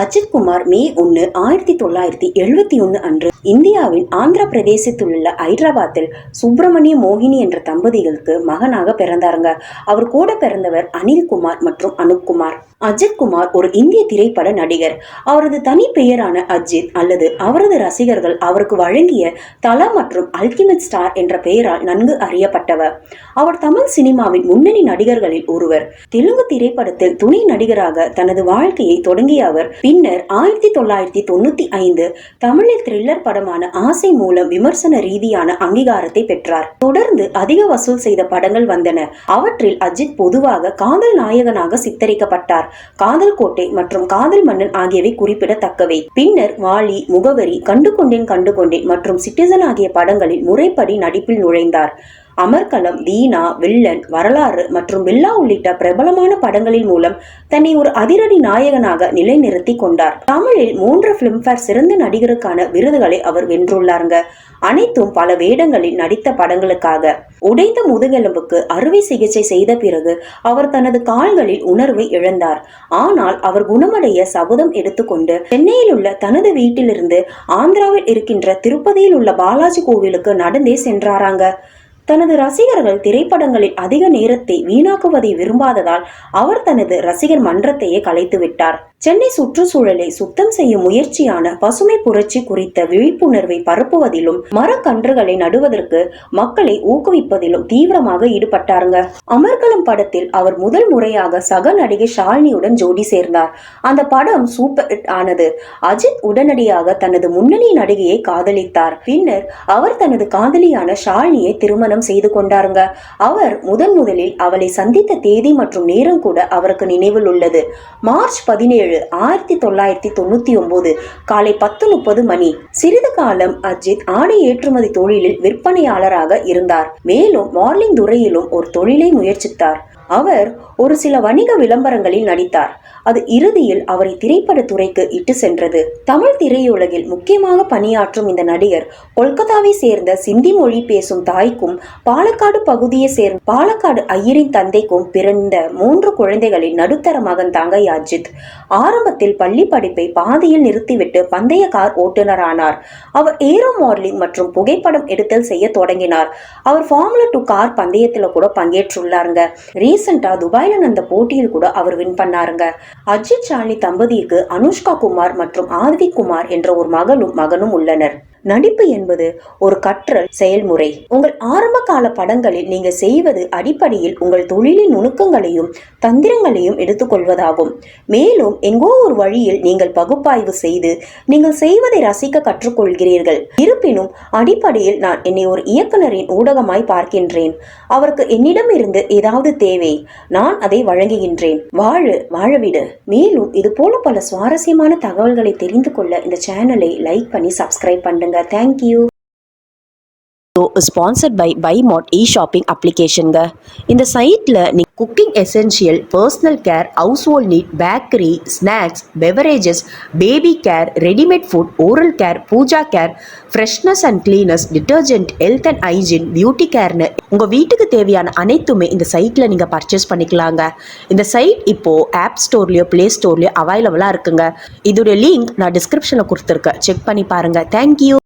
அஜித் குமார் மே ஒன்று ஆயிரத்தி தொள்ளாயிரத்தி எழுபத்தி ஒன்று அன்று இந்தியாவின் ஆந்திர பிரதேசத்தில் உள்ள ஹைதராபாத்தில் சுப்பிரமணிய மோகினி என்ற தம்பதிகளுக்கு மகனாக பிறந்தாருங்க. அவர் கூட பிறந்தவர் அனில்குமார் மற்றும் அனுப்குமார். அஜித் குமார் ஒரு இந்திய திரைப்பட நடிகர். அவரது தனி பெயரான அஜித் அல்லது அவரது ரசிகர்கள் அவருக்கு வழங்கிய தலா மற்றும் அல்டிமேட் ஸ்டார் என்ற பெயரால் நன்கு அறியப்பட்டவர். அவர் தமிழ் சினிமாவின் முன்னணி நடிகர்களில் ஒருவர். தெலுங்கு திரைப்படத்தில் துணை நடிகராக தனது வாழ்க்கையை தொடங்கிய அவர் பின்னர் ஆயிரத்தி தொள்ளாயிரத்தி தொண்ணூத்தி ஐந்து தமிழில் த்ரில்லர் படமான ஆசை மூலம் விமர்சன ரீதியான அங்கீகாரத்தை பெற்றார். தொடர்ந்து அதிக வசூல் செய்த படங்கள் வந்தன. அவற்றில் அஜித் பொதுவாக காதல் நாயகனாக சித்தரிக்கப்பட்டார். காதல் கோட்டை மற்றும் காதல் மன்னன் ஆகியவை குறிப்பிடத்தக்கவை. பின்னர் வாலி முகவரி கண்டு கொண்டேன் கண்டு கொண்டேன் மற்றும் சிட்டிசன் ஆகிய படங்களில் முறைப்படி நடிப்பில் நுழைந்தார். அமர்கலம் வீணா வில்லன் வரலாறு மற்றும் வில்லா உள்ளிட்ட பிரபலமான படங்களின் மூலம் தன்னை ஒரு அதிரடி நாயகனாக நிலைநிறுத்தி கொண்டார். தமிழில் மூன்று பிலிம்பேர் சிறந்த நடிகருக்கான விருதுகளை அவர் வென்றுள்ளாருங்க. அனைத்தும் பல வேடங்களில் நடித்த படங்களுக்காக. உடைந்த முதுகெலும்புக்கு அறுவை சிகிச்சை செய்த பிறகு அவர் தனது கால்களில் உணர்வை இழந்தார். ஆனால் அவர் குணமடைய சபதம் எடுத்துக்கொண்டு சென்னையில் உள்ள தனது வீட்டிலிருந்து ஆந்திராவில் இருக்கின்ற திருப்பதியில் உள்ள பாலாஜி கோவிலுக்கு நடந்தே சென்றாராங்க. தனது ரசிகர்கள் திரைப்படங்களில் அதிக நேரத்தை வீணாக்குவதை விரும்பாததால் அவர் தனது ரசிகர் மன்றத்தையே கலைத்து விட்டார் சென்னை சுற்றுச்சூழலை சுத்தம் செய்யும் முயற்சியான பசுமை புரட்சி குறித்த விழிப்புணர்வை பரப்புவதிலும் மரக்கன்றுகளை நடுவதற்கு மக்களை ஊக்குவிப்பதிலும் தீவிரமாக ஈடுபட்டாருங்க. அமர்கலம் படத்தில் அவர் முதல் முறையாக சக நடிகை ஷாலினியுடன் ஜோடி சேர்ந்தார். அந்த படம் சூப்பர் ஹிட் ஆனது. அஜித் உடனடியாக தனது முன்னணி நடிகையை காதலித்தார். பின்னர் அவர் தனது காதலியான ஷாலினியை திருமணம் செய்து கொண்டாருங்க. அவர் முதன் முதலில் அவளை சந்தித்த தேதி மற்றும் நேரம் கூட அவருக்கு நினைவில் உள்ளது. மார்ச் பதினேழு ஆயிரத்தி தொள்ளாயிரத்தி தொண்ணூத்தி ஒன்பது காலை பத்து முப்பது மணி. சிறிது காலம் அஜித் ஆடை ஏற்றுமதி தொழிலில் விற்பனையாளராக இருந்தார். மேலும் மார்லிங் துறையிலும் ஒரு தொழிலை முயற்சித்தார். அவர் ஒரு சில வணிக விளம்பரங்களில் நடித்தார். அது இறுதியில் அவரை திரைப்பட துறைக்கு இட்டு சென்றது. தமிழ் திரையுலகில் முக்கியமாக பணியாற்றும் இந்த நடிகர் கொல்கத்தாவை சேர்ந்த சிந்தி மொழி பேசும் தாய்க்கும் பாலக்காடு பகுதியை சேர்ந்த பாலக்காடு ஐயரின் தந்தைக்கும் பிறந்த மூன்று குழந்தைகளின் நடுத்தர மகன் தாங்க அஜித். ஆரம்பத்தில் பள்ளி படிப்பை பாதியில் நிறுத்திவிட்டு பந்தய கார் ஓட்டுநரானார். அவர் ஏரோ மாடலிங் மற்றும் புகைப்படம் எடுத்தல் செய்ய தொடங்கினார். அவர் ஃபார்முலா டூ கார் பந்தயத்தில் கூட பங்கேற்றுள்ளாருங்க. ரீசெண்டா துபாயில நடந்த போட்டியில் கூட அவர் வின் பண்ணாருங்க. அஜித் ஷாலினி தம்பதிக்கு அனுஷ்கா குமார் மற்றும் ஆதிவி குமார் என்ற ஒரு மகளும் மகனும் உள்ளனர். நடிப்பு என்பது ஒரு கற்றல் செயல்முறை. உங்கள் ஆரம்ப கால படங்களில் நீங்க செய்வது அடிப்படையில் உங்கள் தொழிலின் நுணுக்கங்களையும் தந்திரங்களையும் எடுத்துக்கொள்வதாகும். மேலும் எங்கோ ஒரு வழியில் நீங்கள் பகுப்பாய்வு செய்து நீங்கள் செய்வதை ரசிக்க கற்றுக்கொள்கிறீர்கள். இருப்பினும் அடிப்படையில் நான் என்னை ஒரு இயக்குனரின் ஊடகமாய் பார்க்கின்றேன். அவருக்கு என்னிடம் இருந்து ஏதாவது தேவை நான் அதை வழங்குகின்றேன். வாழு வாழவிடு. மேலும் இது போல பல சுவாரஸ்யமான தகவல்களை தெரிந்து கொள்ள இந்த சேனலை லைக் பண்ணி சப்ஸ்கிரைப் பண்ணுங்க. தேங்க்யூ ஸ்பான்சர்ட் பை பைமாட் இ ஷாப்பிங் அப்ளிகேஷனுங்க இந்த சைட்டில் நீ cooking essential personal care household need bakery snacks beverages baby care readymade food oral care puja care freshness and cleanness detergent health and hygiene beauty கேர்னு உங்கள் வீட்டுக்கு தேவையான அனைத்துமே இந்த சைட்டில் நீங்கள் பர்ச்சேஸ் பண்ணிக்கலாங்க. இந்த சைட் இப்போது ஆப் ஸ்டோர்லேயோ ப்ளே ஸ்டோர்லேயோ அவைலபிளாக இருக்குங்க. இதோடைய லிங்க் நான் டிஸ்கிரிப்ஷனில் கொடுத்துருக்கேன். செக் பண்ணி பாருங்கள் தேங்க்யூ